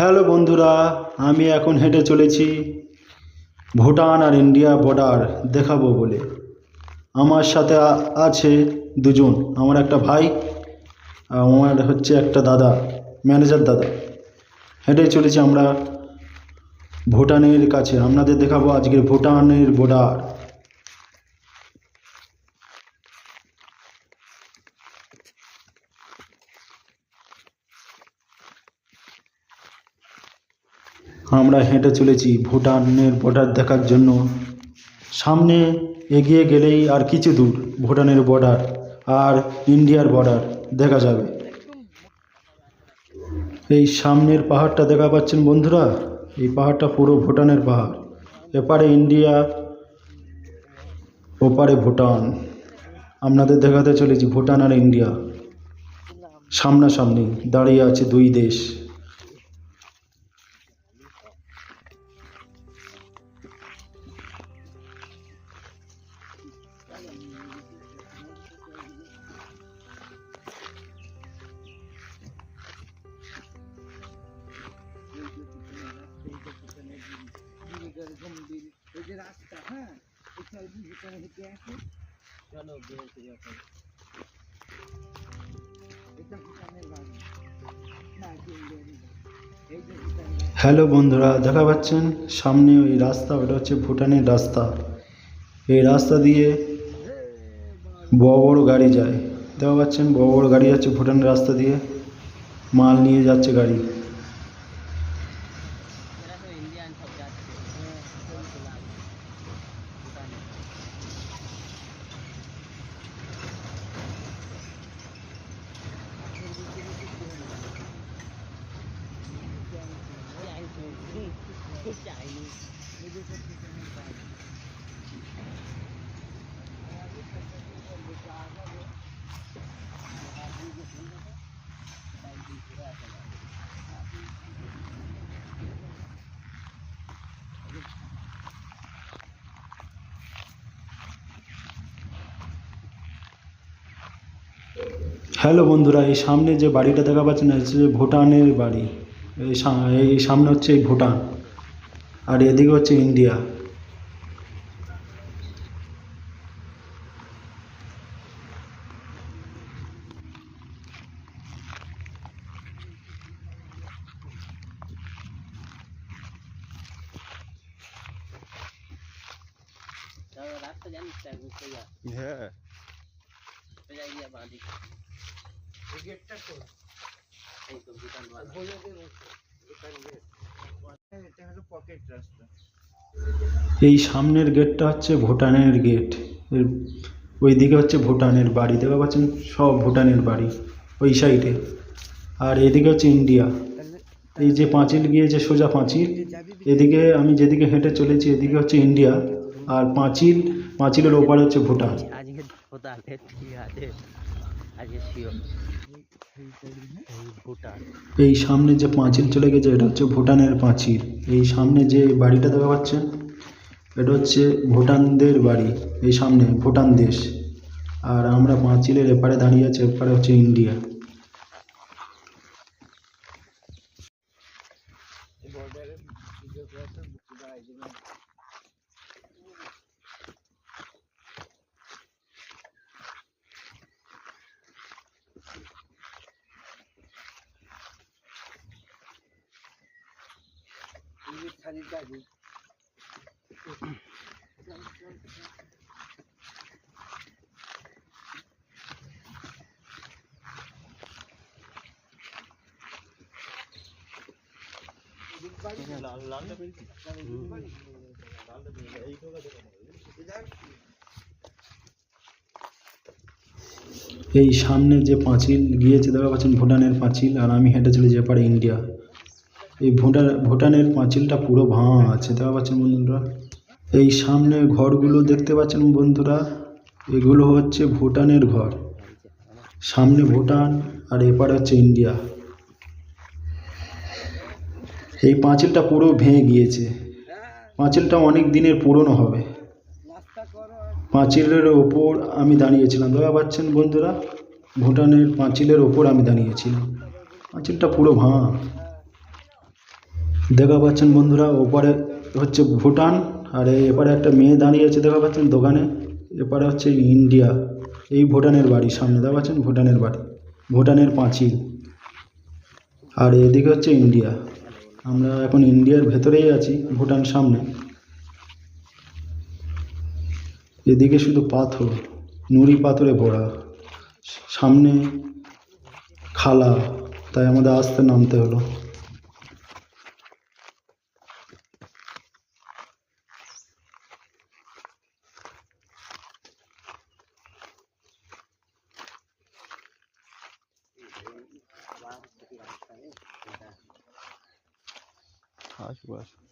Hello বন্ধুরা, আমি এখন হেঁটে চলেছি ভুটান আর ইন্ডিয়া বর্ডার দেখাবো বলে। আমার সাথে আছে দুজন, আমার একটা ভাই, আমার হচ্ছে একটা দাদা, ম্যানেজার দাদা। হেঁটে চলেছি আমরা ভুটানের কাছে। আপনাদের দেখাবো আজকের ভুটানের বর্ডার। আমরা হেঁটে চলেছি ভুটানের বর্ডার দেখার জন্য। সামনে এগিয়ে গেলেই আর কিছু দূর, ভুটানের বর্ডার আর ইন্ডিয়ার বর্ডার দেখা যাবে। এই সামনের পাহাড়টা দেখা পাচ্ছেন বন্ধুরা? এই পাহাড়টা পুরো ভুটানের পাহাড়। এপারে ইন্ডিয়া, ওপারে ভুটান। আপনাদের দেখাতে চলেছি ভুটান আর ইন্ডিয়া। সামনাসামনি দাঁড়িয়ে আছে দুই দেশ। এই যে রাস্তা হ্যাঁ এখানে ভিতরে হেঁটে আসে চলো ভুটানের বাড়ি। হ্যালো বন্ধুরা, দেখা পাচ্ছেন? সামনে ওই রাস্তা, ওটা হচ্ছে ভুটানের রাস্তা। এই রাস্তা দিয়ে বড় বড় গাড়ি যায়। দেখা পাচ্ছেন? বড় বড় গাড়ি যাচ্ছে ভুটানের রাস্তা দিয়ে। মাল নিয়ে যাচ্ছে গাড়ি। হ্যালো বন্ধুরা, এই সামনে যে বাড়িটা দেখা পাচ্ছেন হচ্ছে ভুটানের বাড়ি। এই সামনে হচ্ছে এই ভুটান। আর এদিকে হচ্ছে ইন্ডিয়া রাস্তা জানিস তো একদম সোজা হ্যাঁ সোজা গিয়ে বাঁ দিক এই গেটটা তো এই তো দোকান বলে দেবো দোকান গেট এই সামনের গেটটা হচ্ছে ভুটানের গেট। ওই দিকে হচ্ছে ভুটানের বাড়ি দেখা পাচ্ছেন? সব ভুটানের বাড়ি, ওই সাইডে আর এদিকে হচ্ছে ইন্ডিয়া। এই যে পাঁচিল গিয়েছে সোজা পাঁচিল, এদিকে আমি যেদিকে হেঁটে চলেছি, এদিকে হচ্ছে ইন্ডিয়া। আর পাঁচিল, পাঁচিলের ওপারে হচ্ছে ভুটান। এই সামনে যে পাঁচিল চলে গেছে, এটা হচ্ছে ভুটানের পাঁচিল। এই সামনে যে বাড়িটা দেখা পাচ্ছেন, এটা হচ্ছে ভুটানদের বাড়ি। এই সামনে ভুটান দেশ। আর আমরা পাঁচিলের এপারে দাঁড়িয়ে আছে, এপারে হচ্ছে ইন্ডিয়া। দাবি এই সামনে যে পাঁচিল গিয়েছে দেখা পাচ্ছেন ভুটানের পাঁচিল, আর আমি হেঁটে চলেছি এপারে ইন্ডিয়া। এই ভুটান ভুটানের পাঁচিলটা পুরো ভাঙা আছে, দেখা পাচ্ছেন বন্ধুরা? এই সামনে ঘরগুলো দেখতে পাচ্ছেন বন্ধুরা? এগুলো হচ্ছে ভুটানের ঘর। সামনে ভুটান আর এপারে হচ্ছে ইন্ডিয়া। এই পাঁচিলটা পুরো ভেঙে গিয়েছে। পাঁচিলটা অনেক দিনের পুরনো হবে। পাঁচিলের ওপর আমি দাঁড়িয়েছিলাম, দেখা পাচ্ছেন বন্ধুরা? ভুটানের পাঁচিলের ওপর আমি দাঁড়িয়েছিলাম। পাঁচিলটা পুরো ভাঙা। দেখা পাচ্ছেন বন্ধুরা, ওপারে হচ্ছে ভুটান, আর এপারে একটা মেয়ে দাঁড়িয়ে আছে দেখা পাচ্ছেন দোকানে, এপারে হচ্ছে ইন্ডিয়া, এই ভুটানের বাড়ি, সামনে দেখা পাচ্ছেন ভুটানের বাড়ি, ভুটানের পাঁচিল, আর এদিকে হচ্ছে ইন্ডিয়া, আমরা এখন ইন্ডিয়ার ভেতরেই আছি, ভুটান সামনে, এদিকে শুধু পাথর, নুড়ি পাথরে ভরা, সামনে খালা, তাই আমাদের আসতে নামতে হলো। Ay, qué